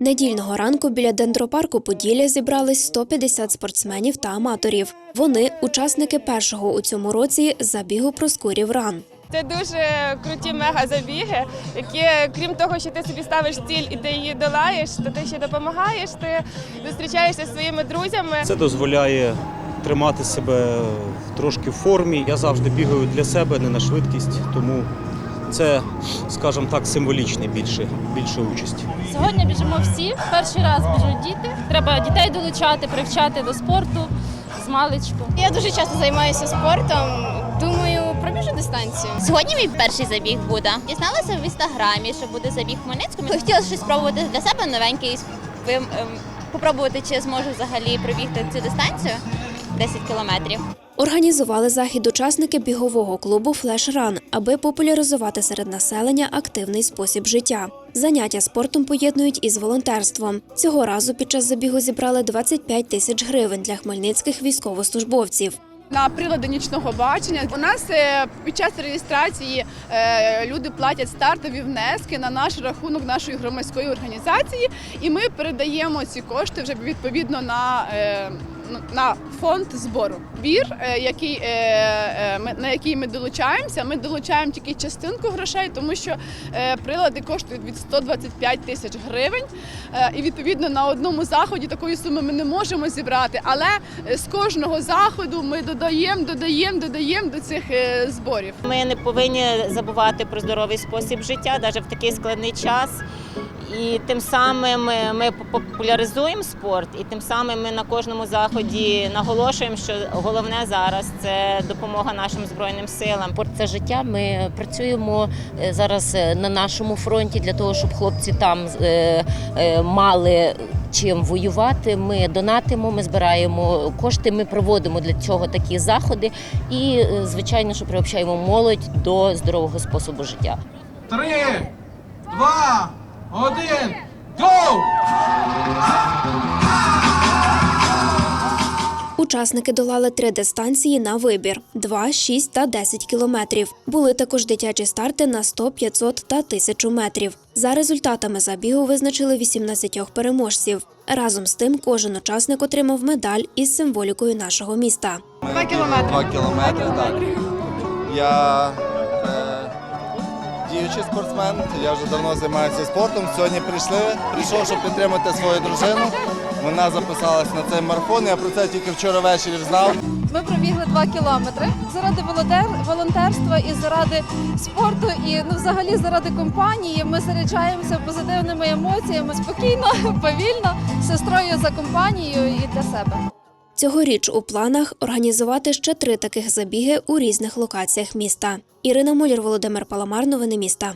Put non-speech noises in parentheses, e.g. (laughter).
Недільного ранку біля дендропарку Поділля зібрались 150 спортсменів та аматорів. Вони учасники першого у цьому році забігу Проскурів ран. Це дуже круті мега-забіги, які, крім того, що ти собі ставиш ціль і ти її долаєш, то ти ще допомагаєш, ти зустрічаєшся зі своїми друзями. Це дозволяє тримати себе трошки в формі. Я завжди бігаю для себе, не на швидкість, тому це, скажімо так, символічне більше, більше участь. Сьогодні біжимо всі. Перший раз біжуть діти. Треба дітей долучати, привчати до спорту з маличку. Я дуже часто займаюся спортом. Думаю, пробіжу дистанцію. Сьогодні мій перший забіг буде. Дізналася в інстаграмі, що буде забіг в Хмельницькому. Хотіла щось спробувати для себе новеньке і спи- ем, попробувати, чи зможу взагалі пробігти цю дистанцію 10 кілометрів. Організували захід учасники бігового клубу Флеш-Ран, аби популяризувати серед населення активний спосіб життя. Заняття спортом поєднують із волонтерством. Цього разу під час забігу зібрали 25 тисяч гривень для хмельницьких військовослужбовців. на прилади нічного бачення. У нас е, під час реєстрації е, люди платять стартові внески на наш рахунок нашої громадської організації, і ми передаємо ці кошти вже відповідно на. На фонд збору бір, е, який е, е, на який ми долучаємося. Ми долучаємо тільки частинку грошей, тому що прилади коштують від 125 тисяч гривень. І відповідно на одному заході такої суми ми не можемо зібрати. Але з кожного заходу ми додаємо, додаємо, додаємо до цих зборів. Ми не повинні забувати про здоровий спосіб життя, навіть в такий складний час. І тим самим ми- популяризуємо спорт, і тим самим ми на кожному заході наголошуємо, що головне зараз це допомога нашим збройним силам. Спорт це життя. Ми працюємо е, зараз е, на нашому фронті для того, щоб хлопці там е, мали чим воювати. Ми донатимо, ми збираємо кошти. Ми проводимо для цього такі заходи. І звичайно, що приобщаємо молодь до здорового способу життя. Три, два, один, гоу! Учасники долали три дистанції на вибір: 2, 6 та 10 кілометрів. Були також дитячі старти на 100, 500 та 1000 метрів. За результатами забігу визначили 18 переможців. Разом з тим, кожен учасник отримав медаль із символікою нашого міста. Два кілометри. Два кілометри, так. Я діючий спортсмен, я вже давно займаюся спортом. Сьогодні прийшли, прийшов, щоб підтримати свою дружину. Вона записалась на цей марафон. Я про це тільки вчора ввечері знав. Ми пробігли два кілометри заради волонтер, волонтерства і заради спорту, і ну взагалі заради компанії. Ми заряджаємося позитивними емоціями спокійно, (laughs) повільно, з сестрою за компанією і для себе. Цьогоріч у планах організувати ще три таких забіги у різних локаціях міста. Ірина Мулір, Володимир Паламар, новини міста.